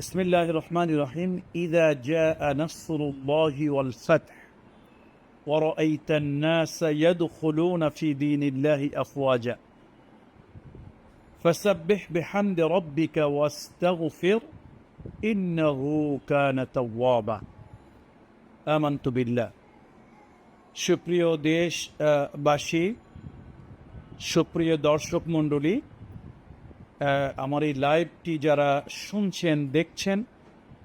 بسم الله الرحمن الرحيم إذا جاء نصر الله والفتح ورأيت الناس يدخلون في دين الله أفواجا فسبح بحمد ربك واستغفر إنه كان توابا آمنت بالله সুপ্রিয় দেশবাসী সুপ্রিয় দর্শক মণ্ডলী আহ, আমার এই লাইভটি যারা শুনছেন, দেখছেন,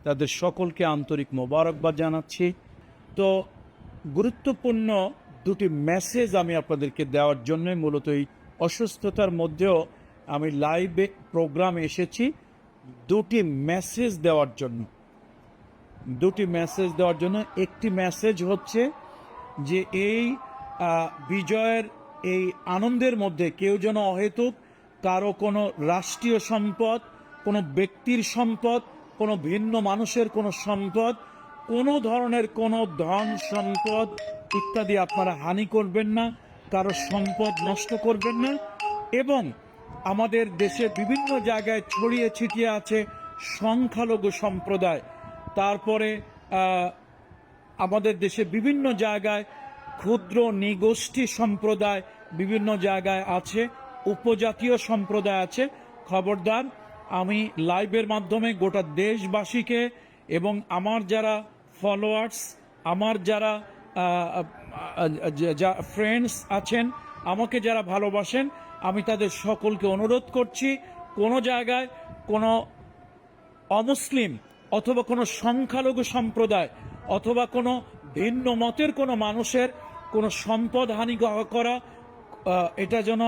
তাদের সকলকে আন্তরিক মোবারকবাদ জানাচ্ছি। তো গুরুত্বপূর্ণ দুটি মেসেজ আমি আপনাদেরকে দেওয়ার জন্য মূলত এই অসুস্থতার মধ্যেও আমি লাইভে প্রোগ্রামে এসেছি দুটি মেসেজ দেওয়ার জন্য। দুটি মেসেজ দেওয়ার জন্য। একটি মেসেজ হচ্ছে যে এই বিজয়ের এই আনন্দের মধ্যে কেউ যেন অহেতুক কারও কোনো রাষ্ট্রীয় সম্পদ, কোনো ব্যক্তির সম্পদ, কোনো ভিন্ন মানুষের কোনো সম্পদ, কোনো ধরনের কোনো ধন সম্পদ ইত্যাদি আপনারা হানি করবেন না, কারও সম্পদ নষ্ট করবেন না। এবং আমাদের দেশে বিভিন্ন জায়গায় ছড়িয়ে ছিটিয়ে আছে সংখ্যালঘু সম্প্রদায়। তারপরে আমাদের দেশে বিভিন্ন জায়গায় ক্ষুদ্র নিগোষ্ঠী সম্প্রদায় বিভিন্ন জায়গায় আছে। উপজাতীয় সম্প্রদায় আছে। খবরদার, আমি লাইভের মাধ্যমে গোটা দেশবাসীকে এবং আমার যারা ফলোয়ার্স আমার যারা যা ফ্রেন্ডস আছেন, আমাকে যারা ভালোবাসেন, আমি তাদের সকলকে অনুরোধ করছি, কোনো জায়গায় কোনো অমুসলিম অথবা কোনো সংখ্যালঘু সম্প্রদায় অথবা কোনো ভিন্ন মতের কোনো মানুষের কোনো সম্পদ হানি করা এটা যেন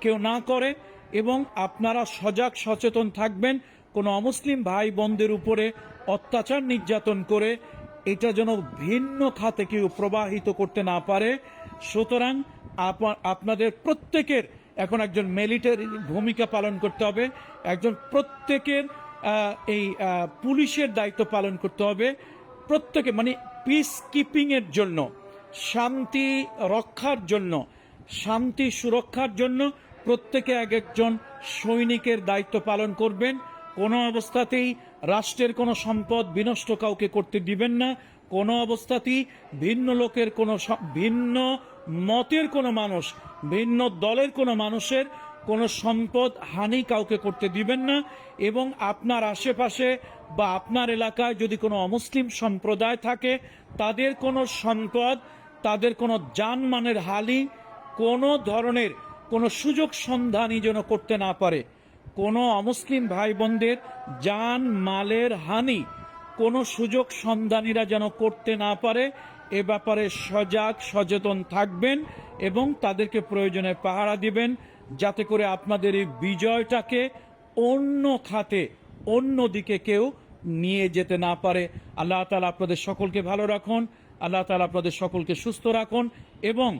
কেউ না করে এবং আপনারা সজাগ সচেতন থাকবেন, কোনো অমুসলিম ভাই বোনদের উপরে অত্যাচার নির্যাতন করে এটা যেন ভিন্ন খাতে কেউ প্রবাহিত করতে না পারে। সুতরাং আপা- আপনাদের প্রত্যেকের এখন একজন মিলিটারি ভূমিকা পালন করতে হবে, একজন প্রত্যেকের এই পুলিশের দায়িত্ব পালন করতে হবে। প্রত্যেকে মানে পিস কিপিং এর জন্য, শান্তি রক্ষার জন্য শান্তি সুরক্ষার জন্য প্রত্যেকে এক একজন সৈনিকের দায়িত্ব পালন করবেন। কোনো অবস্থাতেই রাষ্ট্রের কোনো সম্পদ বিনষ্ট কাউকে করতে দিবেন না। কোনো অবস্থাতেই ভিন্ন লোকের কোনো ভিন্ন মতের কোনো মানুষ, ভিন্ন দলের কোনো মানুষের কোনো সম্পদ হানি কাউকে করতে দিবেন না। এবং আপনার আশেপাশে বা আপনার এলাকায় যদি কোনো অমুসলিম সম্প্রদায় থাকে, তাদের কোনো সম্পদ, তাদের কোনো জানমানের হালি কোনো ধরনের কোনো সুযোগ সন্ধানই যেন করতে না পারে। কোনো অমুসলিম ভাই বোনদের যান, মালের হানি কোনো সুযোগ সন্ধানীরা যেন করতে না পারে, এ ব্যাপারে সজাগ, সচেতন থাকবেন এবং তাদেরকে প্রয়োজনে পাহারা দিবেন যাতে করে আপনাদের এই বিজয়টাকে অন্য খাতে, অন্য দিকে কেউ নিয়ে যেতে না পারে। আল্লাহ তালা আপনাদের সকলকে ভালো রাখুন, আল্লাহ তালা আপনাদের সকলকে সুস্থ রাখুন এবং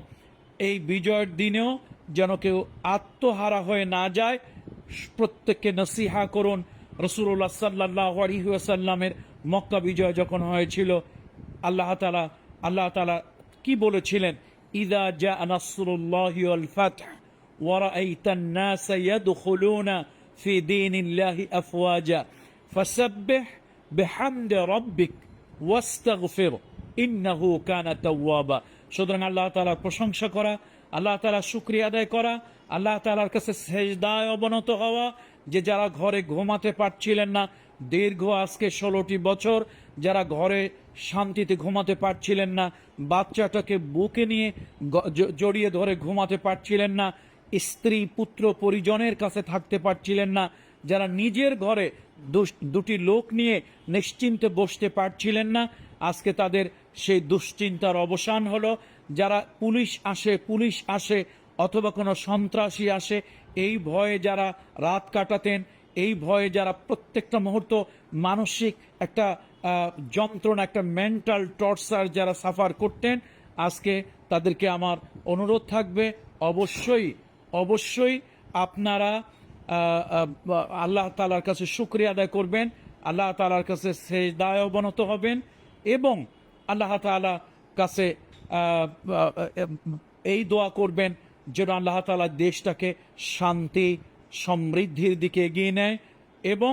এই বিজয়ের দিনেও যেন কেউ আত্মহারা হয়ে না যায় প্রত্যেককে নসিহা করুন রসুল্লাহ সাল্লাহ আলহিহাসাল্লামের মক্কা বিজয় যখন হয়েছিল আল্লাহ তালা আল্লাহ তালা কি বলেছিলেন ইদা জা নাসরুল্লাহ আল ফাতহ ورأيت الناس يدخلون في دين الله أفواجا فسبح بحمد ربك واستغفر إنه كان توابا সুতরাং আল্লাহ তালার প্রশংসা করা, আল্লাহ তালা শুক্রিয়া আদায় করা, আল্লাহ তালার কাছে সেজদায় অবনত হওয়া, যে যারা ঘরে ঘুমাতে পারছিলেন না, দীর্ঘ আজকে ষোলোটি বছর যারা ঘরে শান্তিতে ঘুমাতে পারছিলেন না, বাচ্চাটাকে বুকে নিয়ে জড়িয়ে ধরে ঘুমাতে পারছিলেন না, স্ত্রী, পুত্র, পরিজনের কাছে থাকতে পারছিলেন না, যারা নিজের ঘরে দুটি লোক নিয়ে নিশ্চিন্তে বসতে পারছিলেন না আজকে তাদের সেই দুশ্চিন্তার অবসান হলো। যারা পুলিশ আসে পুলিশ আসে অথবা কোনো সন্ত্রাসী আসে, এই ভয়ে যারা রাত কাটাতেন, এই ভয়ে যারা প্রত্যেকটা মুহূর্ত মানসিক একটা যন্ত্রণা, একটা মেন্টাল টর্চার যারা সাফার করতেন, আজকে তাদেরকে আমার অনুরোধ থাকবে, অবশ্যই অবশ্যই আপনারা আল্লাহ তালার কাছে শুক্রিয়া আদায় করবেন, আল্লাহ তালার কাছে সেজদায় অবনত হবেন। এবং আল্লাহ তালা কাছে এই দোয়া করবেন যেন আল্লাহ তালা দেশটাকে শান্তি, সমৃদ্ধির দিকে এগিয়ে নেয় এবং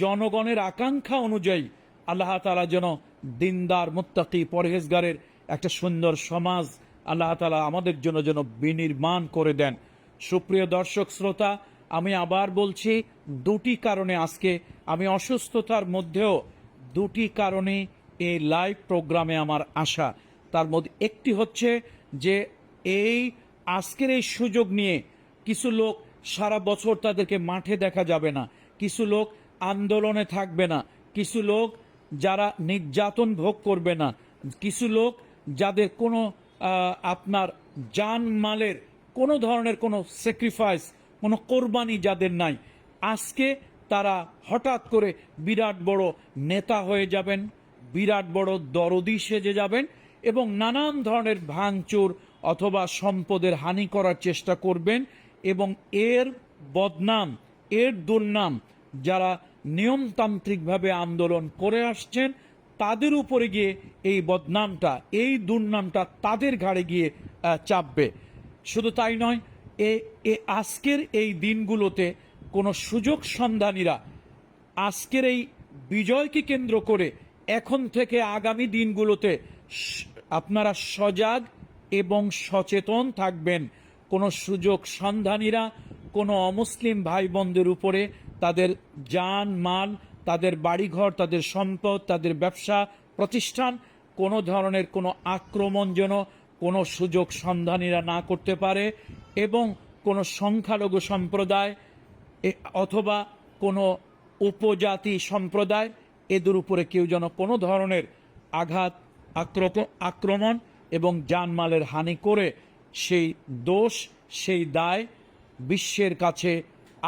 জনগণের আকাঙ্ক্ষা অনুযায়ী আল্লাহ তালা যেন দিনদার, মুত্তাকি, পরহেজগারের একটা সুন্দর সমাজ আল্লাহ তালা আমাদের জন্য যেন বিনির্মাণ করে দেন। সুপ্রিয় দর্শক, শ্রোতা, আমি আবার বলছি, দুটি কারণে আজকে আমি অসুস্থতার মধ্যেও দুটি কারণে এই লাইভ প্রোগ্রামে আমার আসা তার মধ্যে একটি হচ্ছে যে এই আজকের এই সুযোগ নিয়ে কিছু লোক সারা বছর তাদেরকে মাঠে দেখা যাবে না, কিছু লোক আন্দোলনে থাকবে না, কিছু লোক যারা নির্যাতন ভোগ করবে না, কিছু লোক যাদের কোনো আপনার জান মালের কোনো ধরনের কোনো স্যাক্রিফাইস কোনো কোরবানি যাদের নাই, আজকে তারা হঠাৎ করে বিরাট বড় নেতা হয়ে যাবেন। বিরাট বড় দরদি সেজে যাবেন এবং নানান ধরনের ভাঙচুর অথবা সম্পদের হানি করার চেষ্টা করবেন এবং এর বদনাম, এর দুর্নাম যারা নিয়মতান্ত্রিকভাবে আন্দোলন করে আসছেন, তাদের উপরে গিয়ে এই বদনামটা, এই দুর্নামটা তাদের ঘাড়ে গিয়ে চাপবে। শুধু তাই নয় এ আজকের এই দিনগুলোতে কোনো সুযোগ সন্ধানীরা আজকের এই বিজয়কে কেন্দ্র করে এখন থেকে আগামী দিনগুলোতে আপনারা সজাগ এবং সচেতন থাকবেন। কোনো সুযোগ সন্ধানীরা, কোনো অমুসলিম ভাই বোনদের উপরে তাদের যান, মাল, তাদের বাড়িঘর, তাদের সম্পদ, তাদের ব্যবসা, প্রতিষ্ঠান, কোনো ধরনের কোনো আক্রমণ যেন কোনো সুযোগ সন্ধানীরা না করতে পারে এবং কোনো সংখ্যালঘু সম্প্রদায় অথবা কোনো উপজাতি সম্প্রদায় এদের উপরে কেউ যেন কোনো ধরনের আঘাত আক্রমণ এবং জানমালের হানি করে সেই দোষ, সেই দায় বিশ্বের কাছে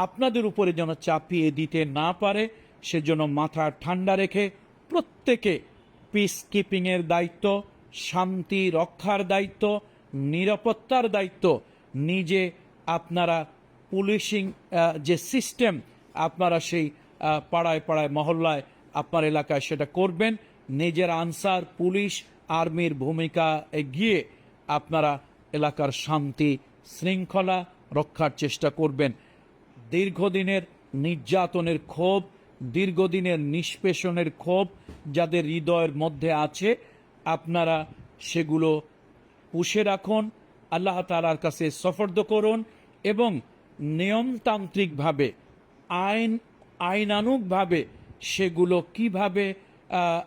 আপনাদের উপরে যেন চাপিয়ে দিতে না পারে, সেজন্য মাথা ঠান্ডা রেখে প্রত্যেকে পিস কিপিংয়ের দায়িত্ব, শান্তি রক্ষার দায়িত্ব, নিরাপত্তার দায়িত্ব, নিজে আপনারা পুলিশিং যে সিস্টেম আপনারা সেই পাড়ায় পাড়ায়, মহল্লায় আপনার এলাকায় সেটা করবেন। নিজের আনসার, পুলিশ, আর্মির ভূমিকা গিয়ে আপনারা এলাকার শান্তি, শৃঙ্খলা রক্ষার চেষ্টা করবেন। দীর্ঘদিনের নির্যাতনের ক্ষোভ, দীর্ঘদিনের নিষ্পেষণের ক্ষোভ যাদের হৃদয়ের মধ্যে আছে, আপনারা সেগুলো পুষে রাখুন, আল্লাহ তালার কাছে সফর্দ করুন এবং নিয়মতান্ত্রিকভাবে, আইন, আইনানুগভাবে সেগুলো কীভাবে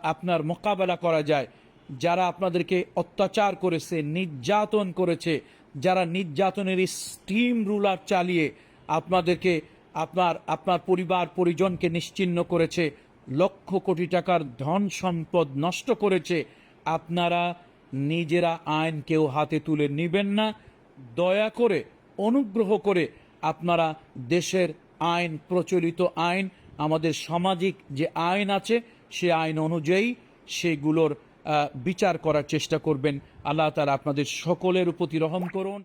আপনার মোকাবেলা করা যায়? যারা আপনাদেরকে অত্যাচার করেছে, নির্যাতন করেছে, যারা নির্যাতনের স্টিম রুলার চালিয়ে আপনাদেরকে, আপনার আপনার পরিবার, পরিজনকে নিশ্চিহ্ন করেছে, লক্ষ কোটি টাকার ধন সম্পদ নষ্ট করেছে, আপনারা নিজেরা আইন কেউ হাতে তুলে নেবেন না। দয়া করে, অনুগ্রহ করে আপনারা দেশের আইন, প্রচলিত আইন আমাদের সামাজিক যে আইন আছে, সে আইন অনুযায়ী সেগুলোর বিচার করার চেষ্টা করবেন। আল্লাহ তালা আপনাদের সকলের প্রতি রহম করুন।